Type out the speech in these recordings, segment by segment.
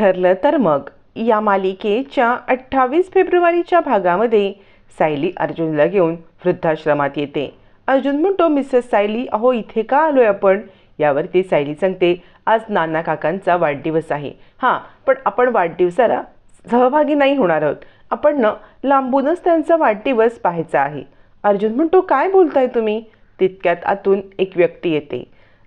ठरलं तर मग. या मालिकेच्या अठ्ठावीस फेब्रुवारीच्या भागामध्ये सायली अर्जुनला घेऊन वृद्धाश्रमात येते. अर्जुन म्हणतो मिसेस सायली अहो इथे का आलोय आपण? यावरती सायली सांगते आज नाना काकांचा वाढदिवस आहे. हां पण आपण वाढदिवसाला सहभागी नाही होणार आहोत. आपण न लांबूनच त्यांचा वाढदिवस पाहायचा आहे. अर्जुन म्हणतो काय बोलताय तुम्ही? तितक्यात आतून एक व्यक्ती येते.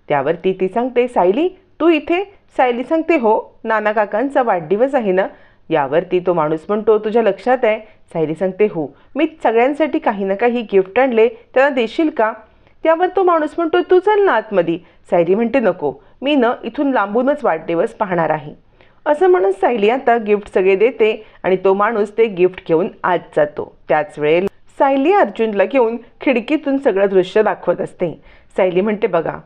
त्यावरती ती सांगते सायली तू इथे सायली सांगते हो नाना काकांचा वाढदिवस आहे ना यावरती तो माणूस म्हणतो तुझ्या लक्षात आहे? सायली सांगते हो मी सगळ्यांसाठी काही ना काही गिफ्ट आणले त्यांना देशील का? त्यावर तो माणूस म्हणतो तू चल ना आतमध्ये. सायली म्हणते नको मी न इथून लांबूनच वाढदिवस पाहणार आहे. असं म्हणून सायली आता गिफ्ट सगळे देते आणि तो माणूस ते गिफ्ट घेऊन आत जातो. त्याच वेळेला सायली अर्जुनला घेऊन खिडकीतून सगळं दृश्य दाखवत असते. सायली म्हणते बघा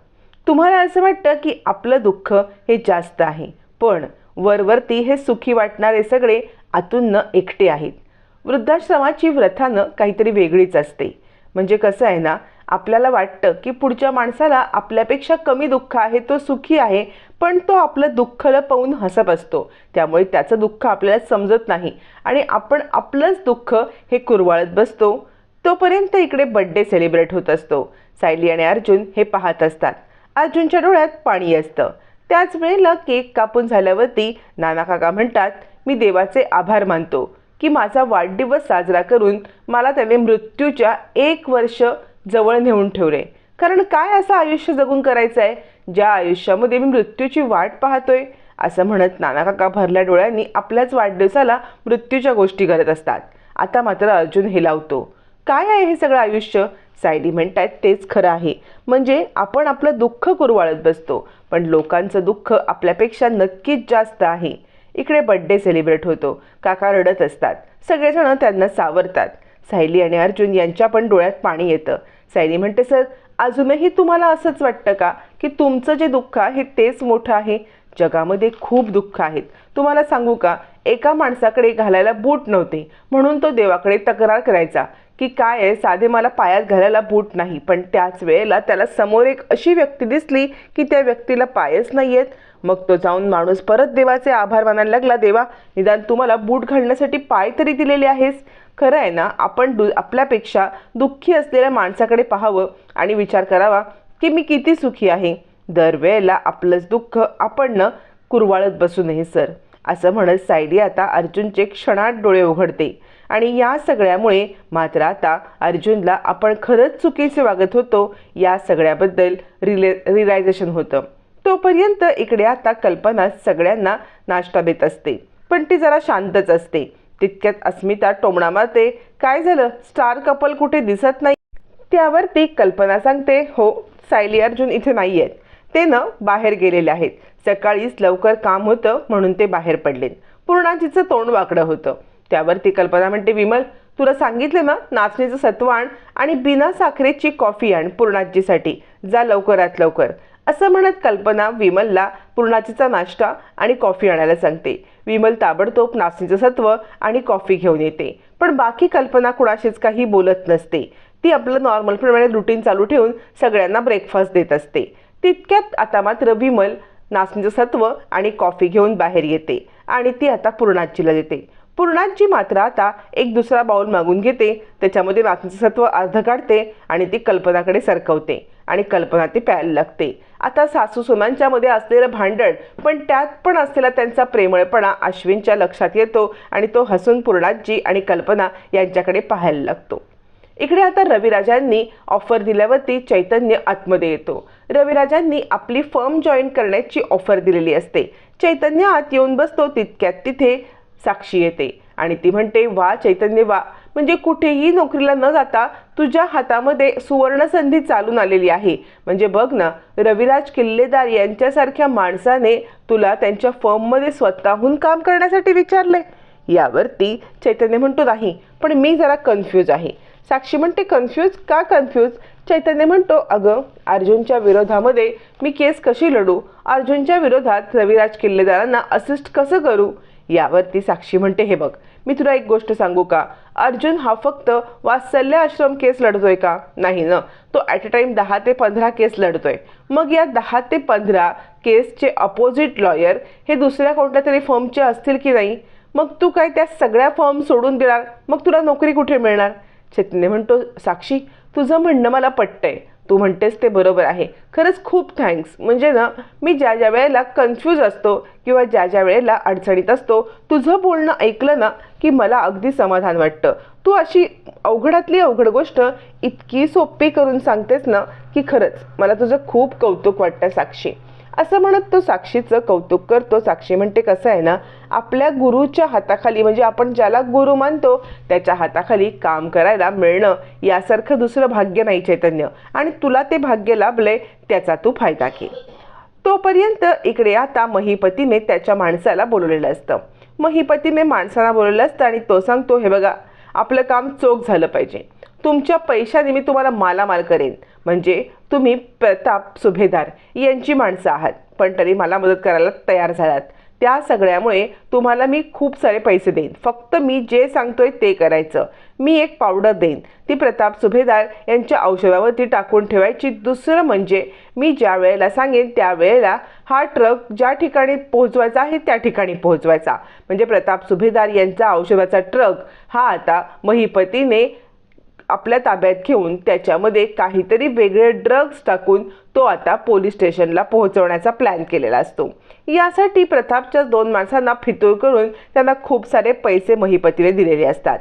तुम्हाला असं वाटतं की आपलं दुःख हे जास्त आहे पण वरवरती हे सुखी वाटणारे सगळे आतून न एकटे आहेत. वृद्धाश्रमाची व्रथानं काहीतरी वेगळीच असते. म्हणजे कसं आहे ना आपल्याला वाटतं की पुढच्या माणसाला आपल्यापेक्षा कमी दुःख आहे तो सुखी आहे पण तो आपलं दुःख लपवून हसत असतो. त्यामुळे त्याचं दुःख आपल्याला समजत नाही आणि आपण आपलंच दुःख हे कुरवाळत बसतो. तोपर्यंत इकडे बड्डे सेलिब्रेट होत असतो. सायली आणि अर्जुन हे पाहत असतात. अर्जुनच्या डोळ्यात पाणी असतं. त्याच वेळेला केक कापून झाल्यावरती नाना काका म्हणतात मी देवाचे आभार मानतो की माझा वाढदिवस साजरा करून मला त्याने मृत्यूच्या एक वर्ष जवळ नेऊन ठेवले. कारण काय असं आयुष्य जगून करायचं आहे ज्या आयुष्यामध्ये मी मृत्यूची वाट पाहतोय असं म्हणत नाना काका भरल्या डोळ्यांनी आपल्याच वाढदिवसाला मृत्यूच्या गोष्टी करत असतात. आता मात्र अर्जुन हे लावतो. काय आहे हे सगळं आयुष्य? सायली आहेत तेच खरं आहे. म्हणजे आपण आपलं दुःख कुरवाळत बसतो पण लोकांचं दुःख आपल्यापेक्षा नक्कीच जास्त आहे. इकडे बड्डे सेलिब्रेट होतो. काका रडत असतात. सगळेजण त्यांना सावरतात. सायली आणि अर्जुन यांच्या पण डोळ्यात पाणी येतं. सायली म्हणते सर अजूनही तुम्हाला असंच वाटतं का? की तुमचं जे दुःख आहे तेच मोठं आहे? जगामध्ये खूप दुःख आहेत. तुम्हाला सांगू का? एका माणसाकडे घालायला बूट नव्हते. म्हणून तो देवाकडे तक्रार करायचा. की काय आहे? साधे मला पायात घालायला बूट नाही. पण त्याच वेळेला त्याला समोर एक अशी व्यक्ती दिसली की त्या व्यक्तीला पायच नाही आहेत मग तो जाऊन माणूस परत देवाचे आभार मानायला लागला. देवा निदान तुम्हाला बूट घालण्यासाठी पाय तरी दिलेले आहेस. खरं आहे ना आपण दु आपल्यापेक्षा दुःखी असलेल्या माणसाकडे पाहावं आणि विचार करावा की मी किती सुखी आहे. दरवेळेला आपलंच दुःख आपण न कुरवाळत बसू नये सर. असं म्हणत सायली आता अर्जुनचे क्षणात डोळे उघडते. आणि या सगळ्यामुळे मात्र आता अर्जुनला आपण खरंच चुकीचे वागत होतो या सगळ्याबद्दल रिले रिलायझेशन होतं. तोपर्यंत इकडे आता कल्पना सगळ्यांना नाश्ता देत असते. पण ती जरा शांतच असते. तितक्यात अस्मिता टोमणा मारते काय झालं? स्टार कपल कुठे दिसत नाही? त्यावर ती कल्पना सांगते हो सायली अर्जुन इथे नाही आहेत ते न बाहेर गेलेले आहेत. सकाळीच लवकर काम होतं म्हणून ते बाहेर पडलेत. पूर्णाजीचं तोंड वाकडं होतं. त्यावर ती कल्पना म्हणते विमल तुला सांगितलं ना नाचणीचं सत्व आण आणि बिना साखरेची कॉफी आण पूर्णाजीसाठी. जा लवकरात लवकर. असं म्हणत कल्पना विमलला पूर्णाजीचा नाश्ता आणि कॉफी आणायला सांगते. विमल ताबडतोब नाचणीचं सत्व आणि कॉफी घेऊन येते. पण बाकी कल्पना कुणाशीच काही बोलत नसते. ती आपलं नॉर्मलप्रमाणे रुटीन चालू ठेवून सगळ्यांना ब्रेकफास्ट देत असते. तितक्यात आता मात्र विमल नाचणीचं सत्व आणि कॉफी घेऊन बाहेर येते आणि ती आता पूर्णाजीला देते. पूर्णाजी मात्र आता एक दुसरा बाऊल मागून घेते. त्याच्यामध्ये मातीचं सत्व अर्ध काढते आणि ती कल्पनाकडे सरकवते आणि कल्पना ती प्यायला लागते. आता सासू सुनांच्या मध्ये असलेलं भांडण पण त्यात पण असलेला त्यांचा प्रेमळपणा अश्विनच्या लक्षात येतो आणि तो हसून पूर्णाजी आणि कल्पना यांच्याकडे पाहायला लागतो. इकडे आता रविराजांनी ऑफर दिल्यावरती चैतन्य आतमध्ये येतो. रविराजांनी आपली फर्म जॉईन करण्याची ऑफर दिलेली असते. चैतन्य आत येऊन बसतो तितक्यात तिथे साक्षी येते. आणि ती म्हणते वा चैतन्य वा. म्हणजे कुठेही नोकरीला न जाता तुझ्या हातामध्ये सुवर्णसंधी चालून आलेली आहे. म्हणजे बघ ना रविराज किल्लेदार यांच्यासारख्या माणसाने तुला त्यांच्या फर्ममध्ये स्वतःहून काम करण्यासाठी विचारले यावरती चैतन्य म्हणतो नाही पण मी जरा कन्फ्यूज आहे. साक्षी म्हणते कन्फ्यूज का कन्फ्यूज चैतन्य म्हणतो अगं अर्जुनच्या विरोधामध्ये मी केस कशी लढू? अर्जुनच्या विरोधात रविराज किल्लेदारांना असिस्ट कसं करू? यावरती साक्षी म्हणते हे बघ मी तुला एक गोष्ट सांगू का? अर्जुन हा फक्त वात्सल्य आश्रम केस लढतोय का? नाही ना. तो ॲट अ टाइम दहा ते पंधरा केस लढतोय. मग या दहा ते पंधरा केसचे अपोजिट लॉयर हे दुसऱ्या कोणत्या तरी फर्मचे असतील की नाही? मग तू काय त्या सगळ्या फर्म सोडून देणार? मग तुला नोकरी कुठे मिळणार? चेतने म्हणतो साक्षी तुझं म्हणणं मला पटतंय. तू म्हणतेस ते बरोबर आहे. खरंच खूप थँक्स म्हणजे ना मी ज्या ज्या वेळेला कन्फ्यूज असतो किंवा ज्या ज्या वेळेला अडचणीत असतो तुझं बोलणं ऐकलं ना की मला अगदी समाधान वाटतं. तू अशी अवघडातली अवघड गोष्ट इतकी सोपी करून सांगतेस ना की खरंच मला तुझं खूप कौतुक वाटतं साक्षी. असं म्हणत तो साक्षीचं कौतुक करतो. साक्षी म्हणते कसं आहे ना आपल्या गुरुच्या हाताखाली म्हणजे आपण ज्याला गुरु मानतो त्याच्या हाताखाली काम करायला मिळणं यासारखं दुसरं भाग्य नाही चैतन्य. आणि तुला ते भाग्य लाभले त्याचा तू फायदा घे. तोपर्यंत इकडे आता महिपतीने त्याच्या माणसाला बोलवलेलं असतं. महिपतीने माणसाला बोलवलं असतं आणि तो सांगतो हे बघा आपलं काम चोख झालं पाहिजे. तुमच्या पैशाने मी तुम्हाला मालामाल करेन. म्हणजे तुम्ही प्रताप सुभेदार यांची माणसं आहात. पण तरी मला मदत करायला तयार झालात. त्या सगळ्यामुळे तुम्हाला मी खूप सारे पैसे देईन. फक्त मी जे सांगतोय ते करायचं. मी एक पावडर देईन. ती प्रताप सुभेदार यांच्या औषधावरती टाकून ठेवायची. दुसरं म्हणजे मी ज्या वेळेला सांगेन त्यावेळेला हा ट्रक ज्या ठिकाणी पोहोचवायचा आहे त्या ठिकाणी पोहोचवायचा. म्हणजे प्रताप सुभेदार यांचा औषधाचा ट्रक हा आता महिपतीने आपल्या ताब्यात घेऊन त्याच्यामध्ये काहीतरी वेगळे ड्रग्ज टाकून तो आता पोलीस स्टेशनला पोहोचवण्याचा प्लॅन केलेला असतो. यासाठी प्रतापच्या दोन माणसांना फितूर करून त्यांना खूप सारे पैसे महिपतीने दिलेले असतात.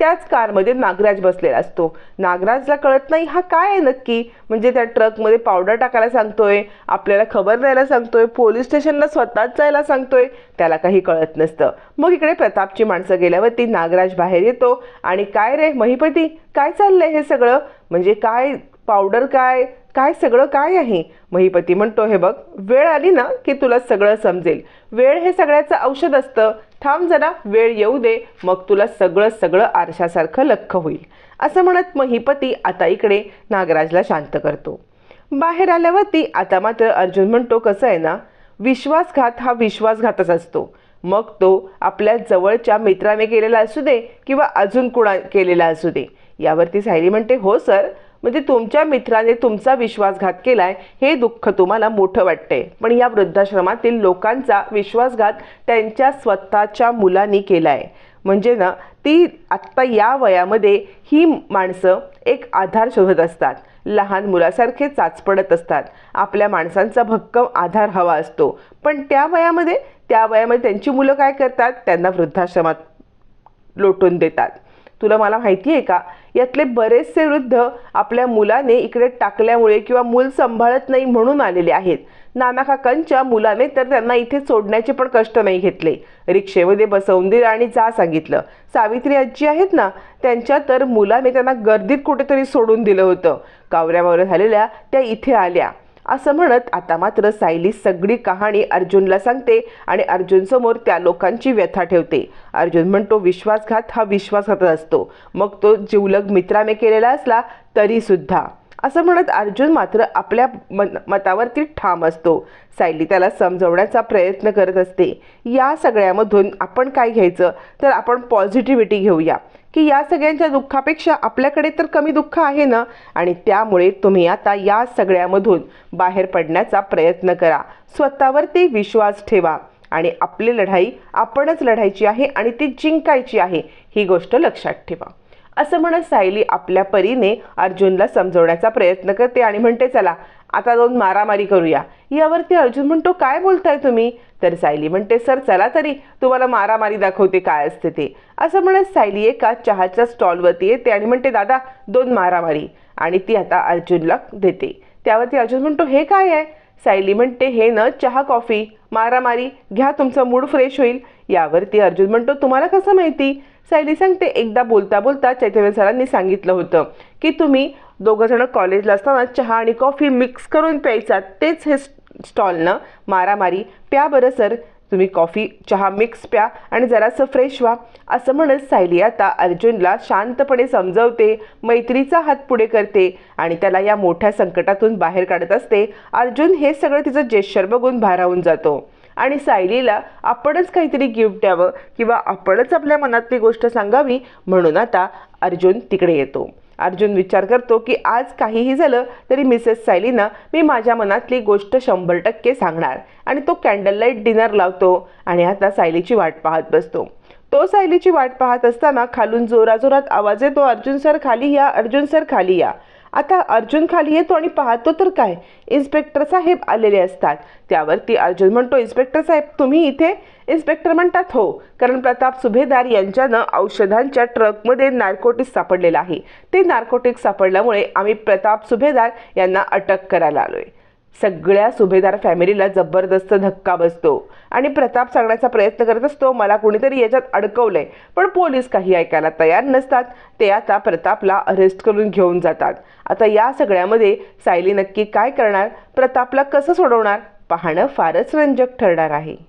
त्याच कारमध्ये नागराज बसलेला असतो. नागराजला कळत नाही हा काय आहे नक्की? म्हणजे त्या ट्रकमध्ये पावडर टाकायला सांगतोय आपल्याला खबर द्यायला सांगतोय पोलीस स्टेशनला स्वतःच जायला सांगतोय त्याला काही कळत नसतं. मग इकडे प्रतापची माणसं गेल्यावरती नागराज बाहेर येतो आणि काय रे महिपती काय चाललंय हे सगळं? म्हणजे काय पावडर काय? काय सगळं काय आहे? महिपती म्हणतो हे बघ वेळ आली ना की तुला सगळं समजेल. वेळ हे सगळ्याचं औषध असतं. थांब जरा वेळ येऊ दे मग तुला सगळं सगळं आरशासारखं लख्ख होईल. असं म्हणत महिपती आता इकडे नागराजला शांत करतो. बाहेर आल्यावरती आता मात्र अर्जुन म्हणतो कसं आहे ना? विश्वासघात हा विश्वासघातच असतो. मग तो आपल्या जवळच्या मित्राने केलेला असू दे किंवा अजून कुणा केलेला असू दे. यावरती सायली म्हणते हो सर. म्हणजे तुमच्या मित्राने तुमचा विश्वासघात केलाय हे दुःख तुम्हाला मोठं वाटते पण या वृद्धाश्रमातील लोकांचा विश्वासघात त्यांच्या स्वतःच्या मुलांनी केलाय. म्हणजे ना ती आत्ता या वयामध्ये ही माणसं एक आधार शोधत असतात. लहान मुलासारखे चाचपडत असतात. आपल्या माणसांचा भक्कम आधार हवा असतो. पण त्या वयामध्ये त्या वयामध्ये त्यांची मुलं काय करतात? त्यांना वृद्धाश्रमात लोटून देतात. तुला मला माहिती आहे का? यातले बरेचसे वृद्ध आपल्या मुलाने इकडे टाकल्यामुळे किंवा मूल सांभाळत नाही म्हणून आलेले आहेत. नाना काकांच्या मुलाने तर त्यांना इथे सोडण्याचे पण कष्ट नाही घेतले. रिक्षेमध्ये बसवून दिलं आणि जा सांगितलं. सावित्री आजी आहेत ना? त्यांच्या तर मुलाने त्यांना गर्दीत कुठेतरी सोडून दिलं होतं. कावऱ्यावर झालेल्या त्या इथे आल्या. असं म्हणत आता मात्र सायली सगळी कहाणी अर्जुनला सांगते आणि अर्जुनसमोर त्या लोकांची व्यथा ठेवते. अर्जुन म्हणतो विश्वासघात हा विश्वासघातच असतो. मग तो जिवलग मित्राने केलेला असला तरीसुद्धा. असं म्हणत अर्जुन मात्र आपल्या मन मतावरती ठाम असतो. सायली त्याला समजवण्याचा प्रयत्न करत असते. या सगळ्यामधून आपण काय घ्यायचं? तर आपण पॉझिटिव्हिटी घेऊया. की या सगळ्यांच्या दुःखापेक्षा आपल्याकडे तर कमी दुःख आहे ना? आणि त्यामुळे तुम्ही आता या सगळ्यामधून बाहेर पडण्याचा प्रयत्न करा. स्वतःवरती विश्वास ठेवा. आणि आपली लढाई आपणच लढायची आहे आणि ती जिंकायची आहे. ही गोष्ट लक्षात ठेवा. असं म्हणत सायली आपल्या परीने अर्जुनला समजवण्याचा प्रयत्न करते आणि म्हणते चला आता दोन मारामारी करूया. यावरती अर्जुन म्हणतो काय बोलताय तुम्ही? तर सायली म्हणते सर चला तरी तुम्हाला मारामारी दाखवते काय असते ते. असं म्हणत सायली एका चहाच्या स्टॉलवरती येते आणि म्हणते दादा दोन मारामारी. आणि ती आता अर्जुनला देते. त्यावरती अर्जुन म्हणतो हे काय आहे? सायली म्हणते हे न चहा कॉफी मारामारी घ्या तुमचा मूड फ्रेश होईल. यावरती अर्जुन म्हणतो तुम्हाला कसं माहिती? सायली सांगते एकदा बोलता बोलता चैतन्य सरांनी सांगितलं होतं की तुम्ही दोघं जण कॉलेजला असताना चहा आणि कॉफी मिक्स करून प्यायचा तेच हे स्टॉलनं मारामारी. प्या बरं सर. तुम्ही कॉफी चहा मिक्स प्या आणि जरासं फ्रेश व्हा. असं म्हणत सायली आता अर्जुनला शांतपणे समजवते मैत्रीचा हात पुढे करते आणि त्याला या मोठ्या संकटातून बाहेर काढत असते. अर्जुन हे सगळं तिचं जेश्चर बघून भारावून जातो. आणि सायलीला आपणच काहीतरी गिफ्ट द्यावं किंवा आपणच आपल्या मनातली गोष्ट सांगावी म्हणून आता अर्जुन तिकडे येतो. अर्जुन विचार करतो की आज काहीही झालं तरी मिसेस सायलीना मी माझ्या मनातली गोष्ट शंभर टक्के सांगणार आणि तो कॅन्डल लाइट डिनर लावतो आणि आता सायलीची वाट पाहत बसतो. तो सायलीची वाट पाहत असताना खालून जोराजोरात आवाज येतो अर्जुन सर खाली या अर्जुन सर खाली या. आता अर्जुन खाली येतो आणि पाहतो तर काय? इन्स्पेक्टर साहेब आलेले असतात. त्यावरती अर्जुन म्हणतो इन्स्पेक्टर साहेब तुम्ही इथे इन्स्पेक्टर म्हणतात हो. कारण प्रताप सुभेदार यांच्यानं औषधांच्या ट्रकमध्ये नार्कोटिक्स सापडलेलं आहे. ते नार्कोटिक्स सापडल्यामुळे आम्ही प्रताप सुभेदार यांना अटक करायला आलोय. सगळ्या सुभेदार फॅमिलीला जबरदस्त धक्का बसतो. आणि प्रताप सांगण्याचा प्रयत्न करत असतो मला कुणीतरी याच्यात अडकवलंय. पण पोलीस काही ऐकायला तयार नसतात. ते आता प्रतापला अरेस्ट करून घेऊन जातात. आता या सगळ्यामध्ये सायली नक्की काय करणार? प्रतापला कसं सोडवणार? पाहणं फारच रंजक ठरणार आहे.